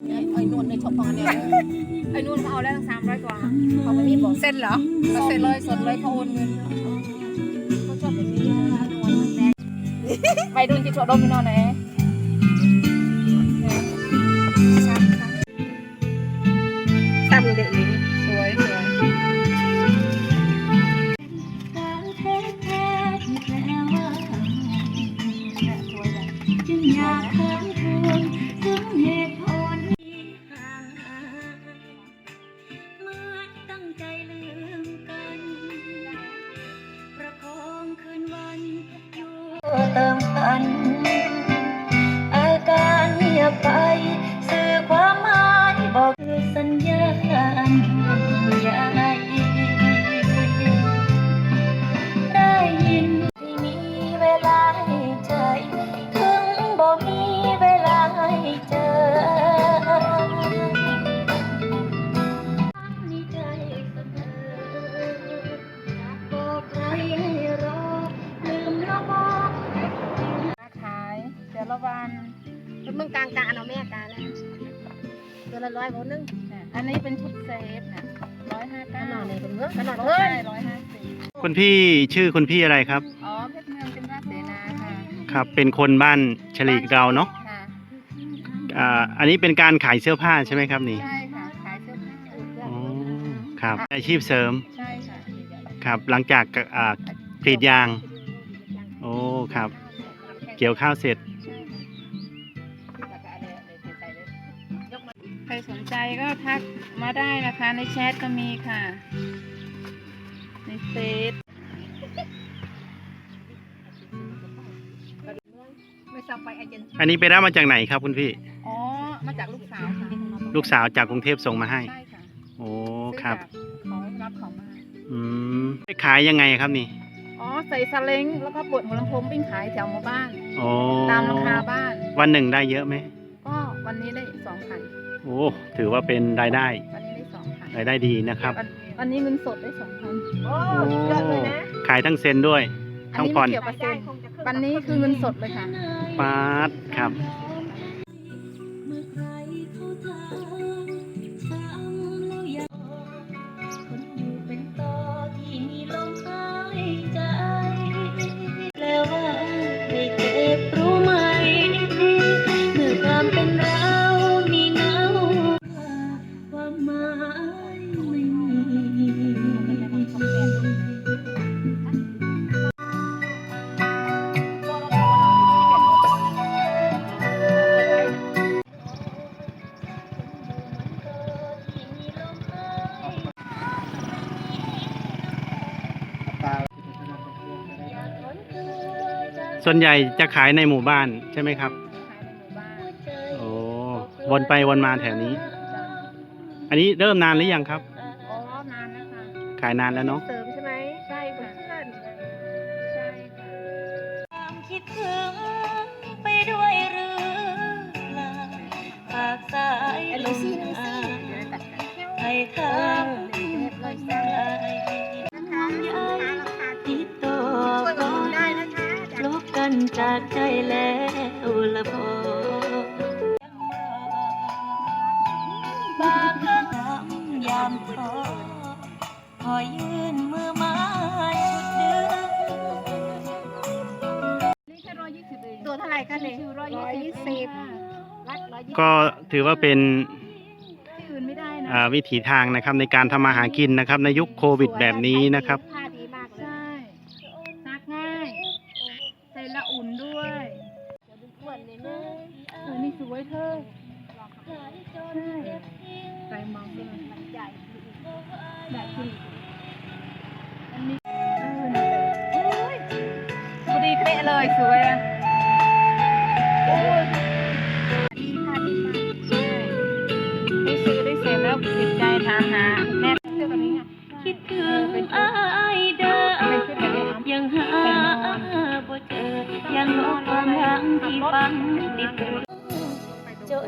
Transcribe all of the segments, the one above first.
ไอ้นวลในช็อปปอนเนี่ยไอ้นู่นเขาเอาแล้วตั้งสามร้อยกว่าเขาไม่มีบอกเซ็นเหรอสก็ดเซ็นเลยสดเลยเขาโอนเงินเขาชอบแบบนี้นวลแม่ไปดูที่ตัวโดมิโนไหนตั้ กลางกลางเอาแม่กลางนะเดือนละร้อยคนนึงเนี่ยอันนี้เป็นชุดเซฟเนี่ยร้อยห้าขเก้านาดไหนเป็นเมื่อขนาดร้เฮ้อยยร้อยห้าสิบคุณพี่ชื่อคุณพี่อะไรครับ อ๋อ เพชรเมืองเป็นราชเสนาค่ะ ครับ เป็นคนบ้านฉลีกเราเนาะค่ะอ่า อันนี้เป็นการขายเสื้อผ้าใช่ไหมครับนี่ ใช่ค่ะ ขายเสื้อผ้าอ๋อ ครับ อาชีพเสริม ใช่ค่ะ ครับ หลังจากอ่ากรีดยาง โอ้ ครับ เกี่ยวข้าวเสร็จ ใครสนใจก็ทักมาได้นะคะ ในแชทก็มีค่ะ ในเฟซไม่ทราบไปไอเจนอันนี้ไปรับมาจากไหนครับคุณพี่ อ๋อ มาจากลูกสาวค่ะลูกสาวจากกรุงเทพส่งมาให้ ใช่ค่ะโอ้ซื้อครับจากเขารับเขามา อืมไปขายยังไงครับนี่อ๋อ ใส่ซาเล้งแล้วก็เปิดหัวลำโพงวิ่งขายแถวหมู่บ้าน โอ้ตามราคาบ้าน วันหนึ่งได้เยอะไหมก็วันนี้ได้สองพันโอ้ถือว่าเป็นรายได้วันนี้ได้สองพันรายได้ดีนะครับวันวันนี้เงินสดได้สองพันโอ้โอ้เยอะเลยนะขายทั้งเซ็นด้วยอัทั้งนี้ผ่อนไม่เกี่ยวกับเซ็นคงจะขึ้วันนี้คือเงินสดเลยค่ะ ปาดครับ เมื่อใครเขาถา ส่วนใหญ่จะขายในหมู่บ้านใช่ไหมครับขายในหมู่บ้านโอ้วนไปวนมาแถวนี้ อันนี้เริ่มนานหรือยังครับ อ๋อนานแล้วค่ะขายนานแล้วเนาะ เสริมใช่ไหมใช่ค่ะเพื่อนใช่ค่ะความคิดถึงไปด้วยหรือเปล่าฝากสายไอ้ลูซี่ จากใจแล้วละพอบางครั้งยามขอขอยื่นมือมาชุดเดือนี่แค่ร้อยสิบตัวเท่าไหร่คะเนี่ยร้อยยี่สิบก็ถือว่าเป็นวิถีทางนะครับในการทำมาหากินนะครับในยุคโควิดแบบนี้นะครับ สวยเธอใช่ใจมองเลยมันใหญ่ขึ้นอันนี้พอดีเป๊ะเลยสวยอะ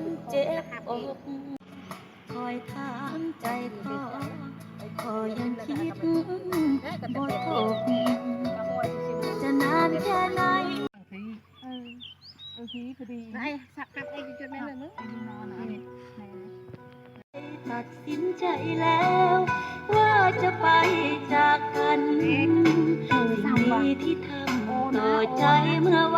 นเจ็บอกคอยถามใจขอขอยังคิดบ่ตกจะนานแค่ไหนเออเออดีพอดีไอ้สักกับไอ้จุดๆแม่เลยมึงไอ้นี่นอนนะนี่ไหนนะตัดสินใจแล้ว ว่าจะไปจากกันสิ่งดีที่ทำต่อใจเมื่อว